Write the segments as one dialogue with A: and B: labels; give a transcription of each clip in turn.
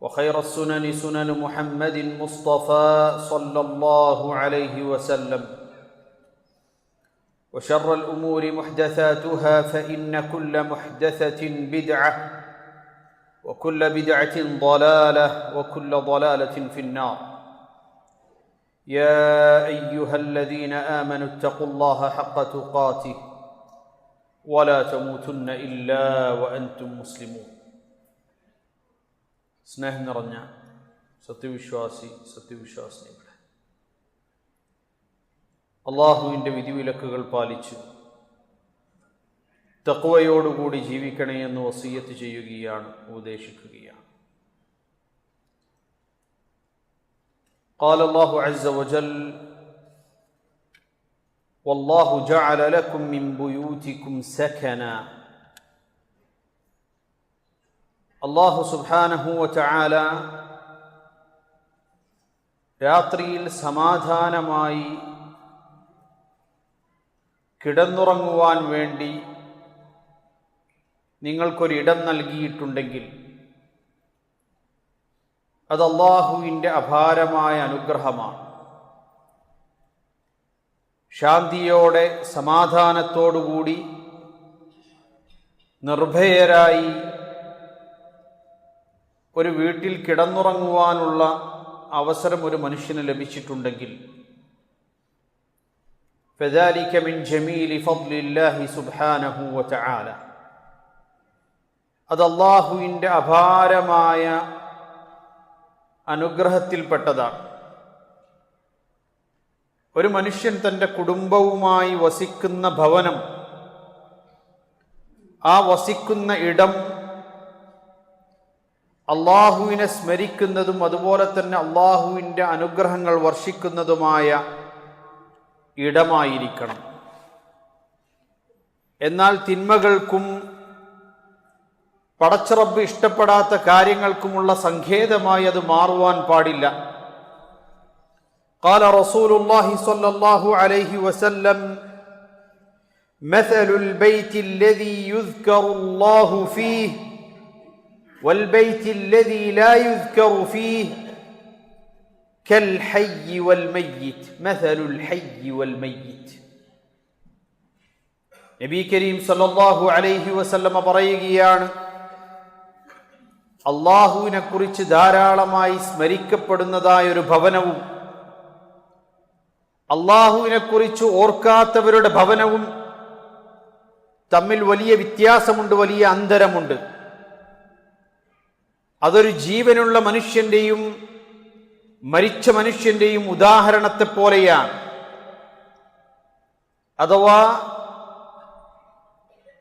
A: وخير السنن سنن محمد مصطفى صلى الله عليه وسلم. وشر الأمور محدثاتها فإن كل محدثة بدعة وكل بدعة ضلالة وكل ضلالة في النار. يا أيها الذين آمنوا اتقوا الله حق تقاته ولا تموتن إلا وأنتم مسلمون. സ്നേഹം നിറഞ്ഞ സത്യവിശ്വാസി സത്യവിശ്വാസിനികളെ അള്ളാഹുവിൻ്റെ വിധിവിലക്കുകൾ പാലിച്ച് തക്വയോടുകൂടി ജീവിക്കണേ എന്ന് വസീയത്ത് ചെയ്യുകയാണ് ഉപദേശിക്കുകയാണ് قال الله عز وجل والله جعل لكم من بيوتكم سكنا അള്ളാഹു സുബാനഹുവ ചാല രാത്രിയിൽ സമാധാനമായി കിടന്നുറങ്ങുവാൻ വേണ്ടി നിങ്ങൾക്കൊരിടം നൽകിയിട്ടുണ്ടെങ്കിൽ അത് അള്ളാഹുവിന്റെ അപാരമായ അനുഗ്രഹമാണ്. ശാന്തിയോടെ സമാധാനത്തോടുകൂടി നിർഭയരായി ഒരു വീട്ടിൽ കിടന്നുറങ്ങുവാനുള്ള അവസരം ഒരു മനുഷ്യന് ലഭിച്ചിട്ടുണ്ടെങ്കിൽ فذلك من جميل فضل الله سبحانه وتعالى അത് അള്ളാഹുവിൻ്റെ അപാരമായ അനുഗ്രഹത്തിൽപ്പെട്ടതാണ് ഒരു മനുഷ്യൻ തൻ്റെ കുടുംബവുമായി വസിക്കുന്ന ഭവനം ആ വസിക്കുന്ന ഇടം അള്ളാഹുവിനെ സ്മരിക്കുന്നതും അതുപോലെ തന്നെ അള്ളാഹുവിൻ്റെ അനുഗ്രഹങ്ങൾ വർഷിക്കുന്നതുമായ ഇടമായിരിക്കണം എന്നാൽ തിന്മകൾക്കും പടച്ചറബ് ഇഷ്ടപ്പെടാത്ത കാര്യങ്ങൾക്കുമുള്ള സങ്കേതമായി അത് മാറുവാൻ പാടില്ല قال رسول الله صلى الله عليه وسلم مثل البيت الذي يذكر الله فيه والبيت الذي لا يذكر فيه كالحي والميت مثل الحي والميت നബി കരീം സല്ലല്ലാഹു അലൈഹി വസല്ലമ പറയുകയാണ് അള്ളാഹുവിനെ കുറിച്ച് ധാരാളമായി സ്മരിക്കപ്പെടുന്നതായ ഒരു ഭവനവും അള്ളാഹുവിനെ കുറിച്ച് ഓർക്കാത്തവരുടെ ഭവനവും തമ്മിൽ വലിയ വ്യത്യാസമുണ്ട് വലിയ അന്തരമുണ്ട് അതൊരു ജീവനുള്ള മനുഷ്യന്റെയും മരിച്ച മനുഷ്യന്റെയും ഉദാഹരണത്തെ പോലെയാണ്. അഥവാ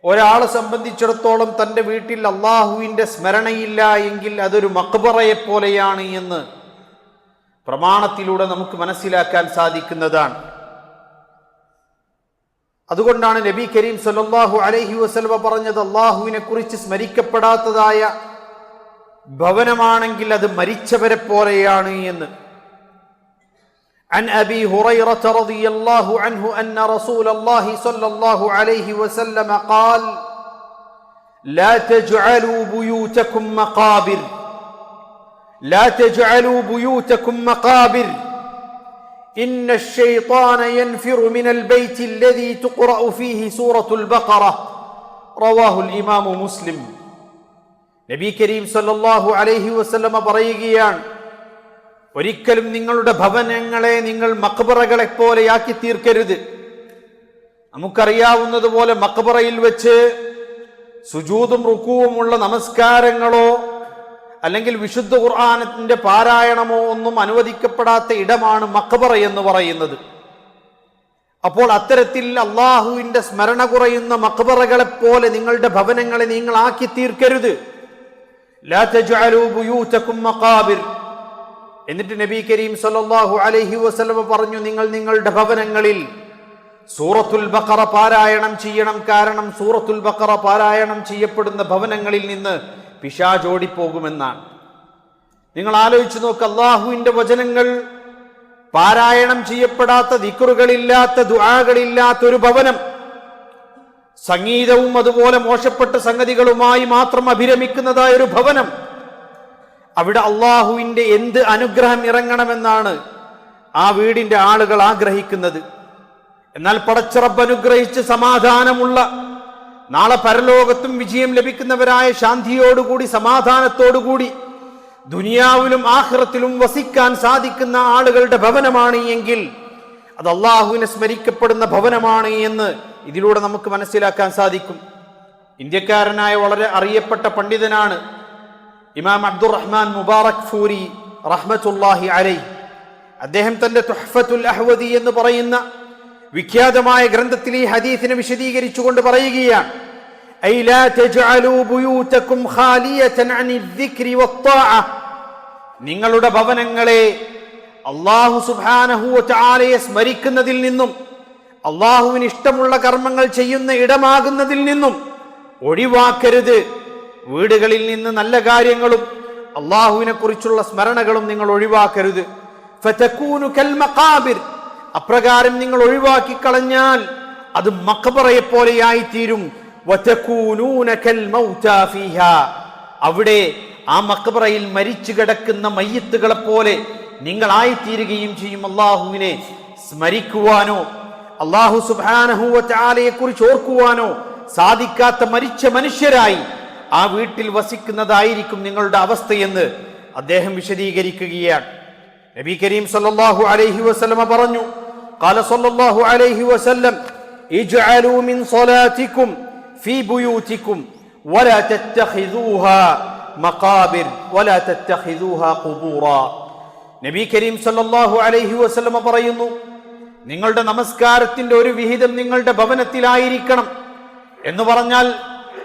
A: ഒരാളെ സംബന്ധിച്ചിടത്തോളം തന്റെ വീട്ടിൽ അള്ളാഹുവിന്റെ സ്മരണയില്ല എങ്കിൽ അതൊരു മക്ബറയെ പോലെയാണ് എന്ന് പ്രമാണത്തിലൂടെ നമുക്ക് മനസ്സിലാക്കാൻ സാധിക്കുന്നതാണ്. അതുകൊണ്ടാണ് നബി കരീം സല്ലാഹു അലഹി വസൽവ പറഞ്ഞത് അള്ളാഹുവിനെ കുറിച്ച് സ്മരിക്കപ്പെടാത്തതായ ഭവനമാണെങ്കിൽ അത് മരിച്ചവരെ പോലെയാണ് എന്ന് عن ابي هريره رضي الله عنه ان رسول الله صلى الله عليه وسلم قال لا تجعلوا بيوتكم مقابر لا تجعلوا بيوتكم مقابر ان الشيطان ينفر من البيت الذي تقرا فيه سوره البقره رواه الامام مسلم നബി കരീം സല്ലാഹു അലൈഹി വസ്ലമ പറയുകയാണ് ഒരിക്കലും നിങ്ങളുടെ ഭവനങ്ങളെ നിങ്ങൾ മക്ബറകളെ പോലെയാക്കി തീർക്കരുത്. നമുക്കറിയാവുന്നതുപോലെ മക്ബറയിൽ വെച്ച് സുജൂതും റുക്കുവുമുള്ള നമസ്കാരങ്ങളോ അല്ലെങ്കിൽ വിശുദ്ധ ഖുർആാനത്തിന്റെ പാരായണമോ ഒന്നും അനുവദിക്കപ്പെടാത്ത ഇടമാണ് മക്ബറ എന്ന് പറയുന്നത്. അപ്പോൾ അത്തരത്തിൽ അള്ളാഹുവിന്റെ സ്മരണ കുറയുന്ന മക്ബറകളെ പോലെ നിങ്ങളുടെ ഭവനങ്ങളെ നിങ്ങൾ ആക്കി തീർക്കരുത്. എന്നിട്ട് നബി കരീം സല്ലാഹു അലൈഹി വസ്ലമ പറഞ്ഞു നിങ്ങൾ നിങ്ങളുടെ ഭവനങ്ങളിൽ സൂറത്തുൽ ബക്കറ പാരായണം ചെയ്യണം. കാരണം സൂറത്തുൽ ബക്കറ പാരായണം ചെയ്യപ്പെടുന്ന ഭവനങ്ങളിൽ നിന്ന് പിശാചോടിപ്പോകുമെന്നാണ് നിങ്ങൾ ആലോചിച്ചു നോക്ക് അള്ളാഹുവിന്റെ വചനങ്ങൾ പാരായണം ചെയ്യപ്പെടാത്ത ദിക്കുറുകളില്ലാത്ത ദുആകളില്ലാത്ത ഒരു ഭവനം സംഗീതവും അതുപോലെ മോശപ്പെട്ട സംഗതികളുമായി മാത്രം അഭിരമിക്കുന്നതായ ഒരു ഭവനം. അവിടെ അള്ളാഹുവിന്റെ എന്ത് അനുഗ്രഹം ഇറങ്ങണമെന്നാണ് ആ വീടിന്റെ ആളുകൾ ആഗ്രഹിക്കുന്നത്. എന്നാൽ പടച്ചിറപ്പ് അനുഗ്രഹിച്ച് സമാധാനമുള്ള നാളെ പരലോകത്തും വിജയം ലഭിക്കുന്നവരായ ശാന്തിയോടുകൂടി സമാധാനത്തോടുകൂടി ദുനിയാവിലും ആഹ്റത്തിലും വസിക്കാൻ സാധിക്കുന്ന ആളുകളുടെ ഭവനമാണ് എങ്കിൽ. അത് അള്ളാഹുവിനെ സ്മരിക്കപ്പെടുന്ന ഭവനമാണ് എന്ന് ഇതിലൂടെ നമുക്ക് മനസ്സിലാക്കാൻ സാധിക്കും ഇന്ത്യക്കാരനായ വളരെ അറിയപ്പെട്ട പണ്ഡിതനാണ് ഇമാം അബ്ദുറഹ്മാൻ മുബാറക് ഫൂരി റഹ്മത്തുല്ലാഹി അലൈ അദ്ദേഹം തന്റെ തുഹ്ഫത്തുൽ അഹ്വദി എന്ന് പറയുന്ന വിഖ്യാതമായ ഗ്രന്ഥത്തിൽ ഈ ഹദീസിനെ വിശദീകരിച്ചുകൊണ്ട് പറയുകയാണ് أي لا تجعلوا بيوتكم خالية عن الذكر والطاعة നിങ്ങളുടെ ഭവനങ്ങളെ അള്ളാഹു സുബാനഹുവറ്റാലയെ സ്മരിക്കുന്നതിൽ നിന്നും അള്ളാഹുവിന് ഇഷ്ടമുള്ള കർമ്മങ്ങൾ ചെയ്യുന്ന ഇടമാകുന്നതിൽ നിന്നും ഒഴിവാക്കരുത്. വീടുകളിൽ നിന്ന് നല്ല കാര്യങ്ങളും അള്ളാഹുവിനെ കുറിച്ചുള്ള സ്മരണകളും നിങ്ങൾ ഒഴിവാക്കരുത്. അപ്രകാരം നിങ്ങൾ ഒഴിവാക്കി കളഞ്ഞാൽ അത് മക്കബറയെ പോലെയായി തീരും. അവിടെ ആ മക്കബറയിൽ മരിച്ചു കിടക്കുന്ന മയ്യത്തുകളെ പോലെ നിങ്ങളായിത്തീരുകയും ചെയ്യും അള്ളാഹുവിനെ സ്മരിക്കുവാനോ അള്ളാഹു സുബാനഹുവറ്റാലയെ കുറിച്ച് ഓർക്കുവാനോ സാധിക്കാത്ത മരിച്ച മനുഷ്യരായി ആ വീട്ടിൽ വസിക്കുന്നതായിരിക്കും നിങ്ങളുടെ അവസ്ഥയെന്ന് അദ്ദേഹം വിശദീകരിക്കുകയാണ് നബി കരീം സല്ലല്ലാഹു അലൈഹി വസല്ലമ പറഞ്ഞു قال صلى الله عليه وسلم اجعلوا من صلاتكم في بيوتكم ولا تتخذوها مقابر ولا تتخذوها قبورا നബി കരീം സല്ലല്ലാഹു അലൈഹി വസല്ലമ പറയുന്നു നിങ്ങളുടെ നമസ്കാരത്തിന്റെ ഒരു വിഹിതം നിങ്ങളുടെ ഭവനത്തിലായിരിക്കണം എന്ന് പറഞ്ഞാൽ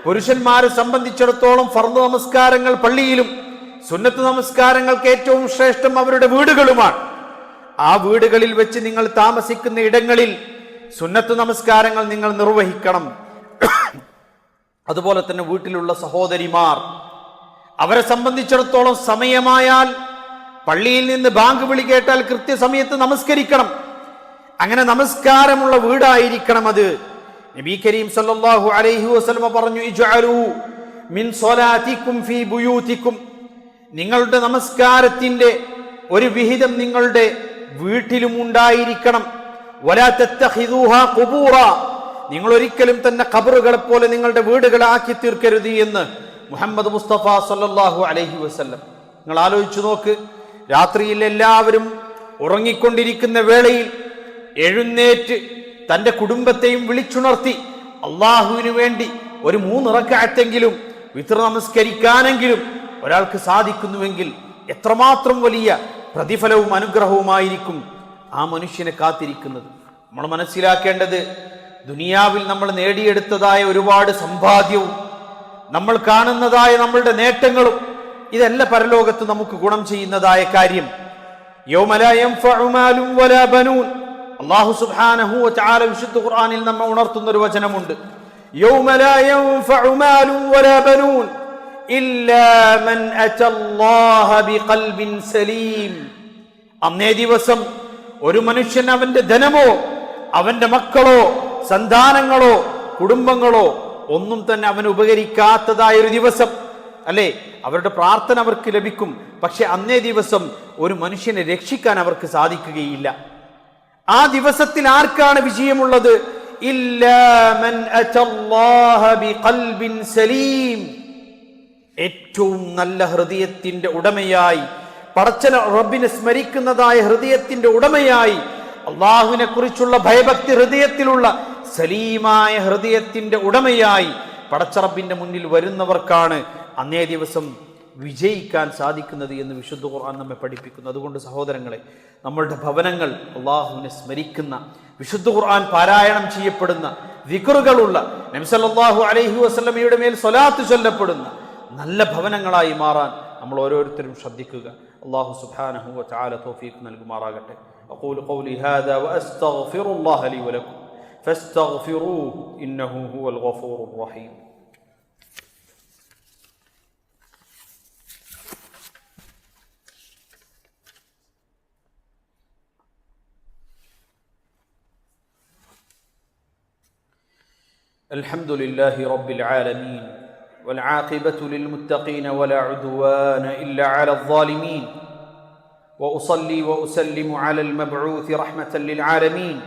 A: പുരുഷന്മാരെ സംബന്ധിച്ചിടത്തോളം ഫർദ് നമസ്കാരങ്ങൾ പള്ളിയിലും സുന്നത്ത് നമസ്കാരങ്ങൾക്ക് ഏറ്റവും ശ്രേഷ്ഠം അവരുടെ വീടുകളുമാണ്. ആ വീടുകളിൽ വെച്ച് നിങ്ങൾ താമസിക്കുന്ന ഇടങ്ങളിൽ സുന്നത്ത് നമസ്കാരങ്ങൾ നിങ്ങൾ നിർവഹിക്കണം. അതുപോലെ തന്നെ വീട്ടിലുള്ള സഹോദരിമാർ അവരെ സംബന്ധിച്ചിടത്തോളം സമയമായാൽ പള്ളിയിൽ നിന്ന് ബാങ്ക് വിളി കേട്ടാൽ കൃത്യസമയത്ത് നമസ്കരിക്കണം. അങ്ങനെ നമസ്കാരമുള്ള വീടായിരിക്കണം അത്. നബി കരീം സല്ലല്ലാഹു അലൈഹി വസല്ലമ പറഞ്ഞു ഇജ്അലു മിൻ സ്വലാത്തിക്കും ഫീ ബുയൂത്തിക്കും. നിങ്ങളുടെ നമസ്കാരത്തിന്റെ ഒരു വിഹിതം നിങ്ങളുടെ വീട്ടിലും ഉണ്ടായിരിക്കണം. ഖുബൂറ. നിങ്ങൾ ഒരിക്കലും തന്നെ ഖബറുകളെ പോലെ നിങ്ങളുടെ വീടുകളെ ആക്കി തീർക്കരുത് എന്ന് മുഹമ്മദ് മുസ്തഫ സല്ലല്ലാഹു അലൈഹി വസല്ലം. നിങ്ങൾ ആലോചിച്ചു നോക്ക് രാത്രിയിൽ എല്ലാവരും ഉറങ്ങിക്കൊണ്ടിരിക്കുന്ന വേളയിൽ എഴുന്നേറ്റ് തന്റെ കുടുംബത്തെയും വിളിച്ചുണർത്തി അള്ളാഹുവിന് വേണ്ടി ഒരു മൂന്നിറക്കാറ്റെങ്കിലും വിത്ര നമസ്കരിക്കാനെങ്കിലും ഒരാൾക്ക് സാധിക്കുന്നുവെങ്കിൽ എത്രമാത്രം വലിയ പ്രതിഫലവും അനുഗ്രഹവുമായിരിക്കും ആ മനുഷ്യനെ കാത്തിരിക്കുന്നത്. നമ്മൾ മനസ്സിലാക്കേണ്ടത് ദുനിയാവിൽ നമ്മൾ നേടിയെടുത്തതായ ഒരുപാട് സമ്പാദ്യവും നമ്മൾ കാണുന്നതായ നമ്മളുടെ നേട്ടങ്ങളും ഇതല്ല പരലോകത്ത് നമുക്ക് ഗുണം ചെയ്യുന്നതായ കാര്യം. യൗമ ലാ യൻഫഉ ചാല വിശുദ്ധ ഖുർആാനിൽ നമ്മെ ഉണർത്തുന്ന ഒരു വചനമുണ്ട് അന്നേ ദിവസം ഒരു മനുഷ്യൻ അവന്റെ ധനമോ അവന്റെ മക്കളോ സന്താനങ്ങളോ കുടുംബങ്ങളോ ഒന്നും തന്നെ അവന് ഉപകരിക്കാത്തതായ ഒരു ദിവസം. അല്ലേ? അവരുടെ പ്രാർത്ഥന അവർക്ക് ലഭിക്കും. പക്ഷെ അന്നേ ദിവസം ഒരു മനുഷ്യനെ രക്ഷിക്കാൻ അവർക്ക് സാധിക്കുകയില്ല. ആ ദിവസത്തിൽ ആർക്കാണ് വിജയമുള്ളത്? സലീം. ഏറ്റവും നല്ല ഹൃദയത്തിന്റെ ഉടമയായി പടച്ചന റബ്ബിനെ സ്മരിക്കുന്നതായ ഹൃദയത്തിന്റെ ഉടമയായി അള്ളാഹുവിനെ കുറിച്ചുള്ള ഭയഭക്തി ഹൃദയത്തിലുള്ള സലീമായ ഹൃദയത്തിന്റെ ഉടമയായി പടച്ചറബിന്റെ മുന്നിൽ വരുന്നവർക്കാണ് അന്നേ ദിവസം വിജയിക്കാൻ സാധിക്കുന്നത് എന്ന് വിശുദ്ധ ഖുർആൻ നമ്മെ പഠിപ്പിക്കുന്നു അതുകൊണ്ട് സഹോദരങ്ങളെ നമ്മളുടെ ഭവനങ്ങൾ അള്ളാഹുവിനെ സ്മരിക്കുന്ന വിശുദ്ധ ഖുർആൻ പാരായണം ചെയ്യപ്പെടുന്ന വിക്റുകളുള്ള നബ്സല്ലാഹു അലൈഹി വസ്ലമയുടെ മേൽ സ്വലാത്ത് ചൊല്ലപ്പെടുന്ന നല്ല ഭവനങ്ങളായി മാറാൻ നമ്മൾ ഓരോരുത്തരും ശ്രദ്ധിക്കുക അള്ളാഹു സുബ്ഹാനഹു വതആല തൗഫീഖ് നൽകുമാറാകട്ടെ أقول قولي هذا وأستغفر الله لي ولكم فاستغفروه إنه هو الغفور الرحيم الحمد لله رب العالمين والعاقبة للمتقين ولا عدوان إلا على الظالمين وأصلي وأسلم على المبعوث رحمة للعالمين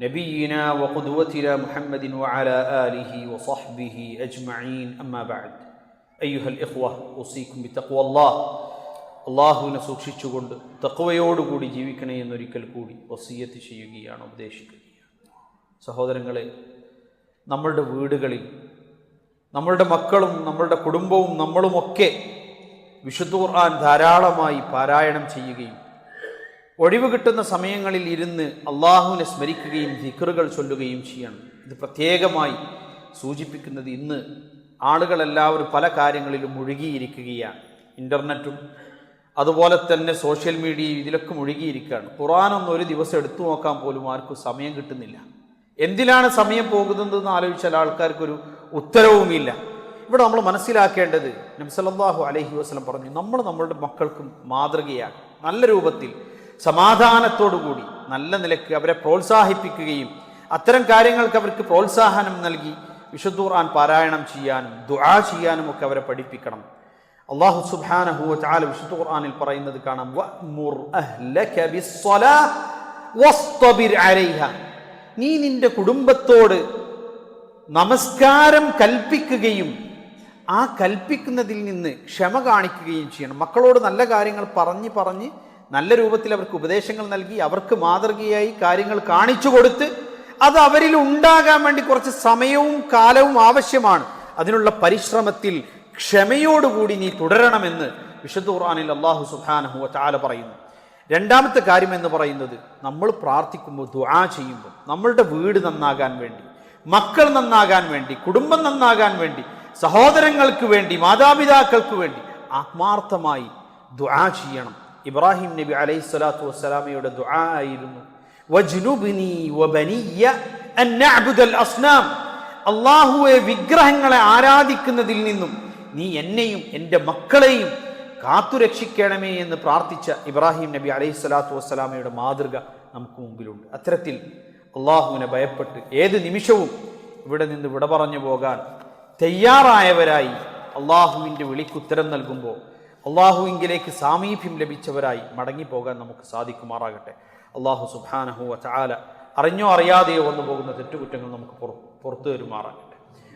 A: نبينا وقدوتنا محمد وعلى آله وصحبه أجمعين أما بعد أيها الإخوة أوصيكم بتقوى الله അള്ളാഹുവിനെ സൂക്ഷിച്ചുകൊണ്ട് തക്കവയോടുകൂടി ജീവിക്കണേ എന്നൊരിക്കൽ കൂടി വസീയത്ത് ചെയ്യുകയാണ് ഉപദേശിക്കുകയാണ് സഹോദരങ്ങളെ നമ്മളുടെ വീടുകളിൽ നമ്മളുടെ മക്കളും നമ്മളുടെ കുടുംബവും നമ്മളുമൊക്കെ വിശുദ്ധ ഖുർആൻ ധാരാളമായി പാരായണം ചെയ്യുകയും ഒഴിവ് കിട്ടുന്ന സമയങ്ങളിൽ ഇരുന്ന് അള്ളാഹുവിനെ സ്മരിക്കുകയും ധിക്കറുകൾ ചൊല്ലുകയും ചെയ്യണം. ഇത് പ്രത്യേകമായി സൂചിപ്പിക്കുന്നത് ഇന്ന് ആളുകളെല്ലാവരും പല കാര്യങ്ങളിലും മുഴുകിയിരിക്കുകയാണ്. ഇന്റർനെറ്റും അതുപോലെ തന്നെ സോഷ്യൽ മീഡിയയും ഇതിലൊക്കെ മുഴുകിയിരിക്കുകയാണ്. ഖുറാനൊന്നും ഒരു ദിവസം എടുത്തു നോക്കാൻ പോലും ആർക്കും സമയം കിട്ടുന്നില്ല. എന്തിനാണ് സമയം പോകുന്നതെന്ന് ആലോചിച്ചാൽ ആൾക്കാർക്കൊരു ഉത്തരവുമില്ല. ഇവിടെ നമ്മൾ മനസ്സിലാക്കേണ്ടത് നബ്സല്ലാഹു അലഹി വസ്ലം പറഞ്ഞു നമ്മൾ നമ്മളുടെ മക്കൾക്കും മാതൃകയാണ്. നല്ല രൂപത്തിൽ സമാധാനത്തോടുകൂടി നല്ല നിലയ്ക്ക് അവരെ പ്രോത്സാഹിപ്പിക്കുകയും അത്തരം കാര്യങ്ങൾക്ക് അവർക്ക് പ്രോത്സാഹനം നൽകി ഖുർആൻ പാരായണം ചെയ്യാനും ദുആ ചെയ്യാനും ഒക്കെ അവരെ പഠിപ്പിക്കണം. അള്ളാഹു സുബ്ഹാനഹു വതആല വിശുദ്ധ പറയുന്നത് കാണാം നീ നിന്റെ കുടുംബത്തോട് നമസ്കാരം കൽപ്പിക്കുകയും ആ കൽപ്പിക്കുന്നതിൽ നിന്ന് ക്ഷമ കാണിക്കുകയും ചെയ്യണം. മക്കളോട് നല്ല കാര്യങ്ങൾ പറഞ്ഞ് പറഞ്ഞ് നല്ല രൂപത്തിൽ അവർക്ക് ഉപദേശങ്ങൾ നൽകി അവർക്ക് മാതൃകയായി കാര്യങ്ങൾ കാണിച്ചു കൊടുത്ത് അത് അവരിൽ ഉണ്ടാകാൻ വേണ്ടി കുറച്ച് സമയവും കാലവും ആവശ്യമാണ്. അതിനുള്ള പരിശ്രമത്തിൽ ക്ഷമയോടുകൂടി നീ തുടരണമെന്ന് വിശുദ്ധ ഖുർആനിൽ അള്ളാഹു സുഹാനഹു ചാല പറയുന്നു. രണ്ടാമത്തെ കാര്യം എന്ന് പറയുന്നത് നമ്മൾ പ്രാർത്ഥിക്കുമ്പോൾ ദുആ ചെയ്യുമ്പോൾ നമ്മളുടെ വീട് നന്നാകാൻ വേണ്ടി മക്കൾ നന്നാകാൻ വേണ്ടി കുടുംബം നന്നാകാൻ വേണ്ടി സഹോദരങ്ങൾക്ക് വേണ്ടി മാതാപിതാക്കൾക്ക് വേണ്ടി ആത്മാർത്ഥമായി ദുആ ചെയ്യണം. ഇബ്രാഹിം നബി അലൈഹി സ്വലാത്തു വസ്സലാമയുടെ ദുആ ആയിരുന്നു. അള്ളാഹുവെ വിഗ്രഹങ്ങളെ ആരാധിക്കുന്നതിൽ നിന്നും നീ എന്നെയും എന്റെ മക്കളെയും കാത്തുരക്ഷിക്കണമേ എന്ന് പ്രാർത്ഥിച്ച ഇബ്രാഹിം നബി അലൈഹി സ്വലാത്തു വസ്സലാമയുടെ മാതൃക നമുക്ക് മുമ്പിലുണ്ട്. അത്തരത്തിൽ അള്ളാഹുവിനെ ഭയപ്പെട്ട് ഏത് നിമിഷവും ഇവിടെ നിന്ന് വിട പറഞ്ഞു പോകാൻ തയ്യാറായവരായി അള്ളാഹുവിന്റെ വിളിക്കുത്തരം നൽകുമ്പോൾ അള്ളാഹുവിങ്കിലേക്ക് സാമീപ്യം ലഭിച്ചവരായി മടങ്ങിപ്പോകാൻ നമുക്ക് സാധിക്കുമാറാകട്ടെ. അള്ളാഹു സുബാനഹു ചാല അറിഞ്ഞോ അറിയാതെയോ വന്നു പോകുന്ന തെറ്റുകുറ്റങ്ങൾ നമുക്ക് പുറത്തു തരുമാറാകട്ടെ.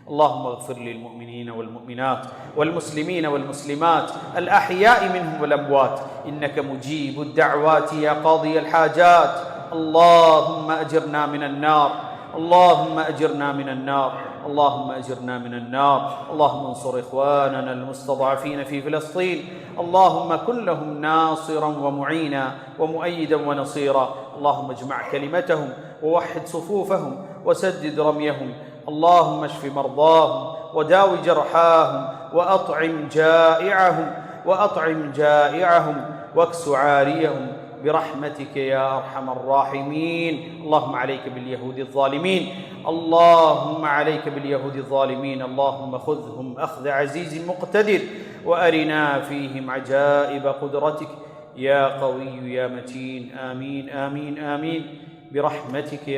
A: اللهم اغفر للمؤمنين والمؤمنات والمسلمين والمسلمات الأحياء منهم والأموات إنك مجيب الدعوات يا قاضي الحاجات اللهم أجرنا من النار اللهم أجرنا من النار اللهم أجرنا من النار اللهم انصر إخواننا المستضعفين في فلسطين اللهم كن لهم ناصرا ومعينا ومؤيدا ونصيرا اللهم اجمع كلمتهم ووحد صفوفهم وسدد رميهم اللهم اشف مرضاهم وداو جرحاهم وأطعم جائعهم وأطعم جائعهم واكس عاريهم برحمتك يا أرحم الراحمين. اللهم عليك باليهود الظالمين. اللهم عليك باليهود الظالمين. اللهم خذهم أخذ عزيز مقتدر وأرنا فيهم عجائب قدرتك. يا قوي يا متين. آمين آمين آمين. برحمتك يا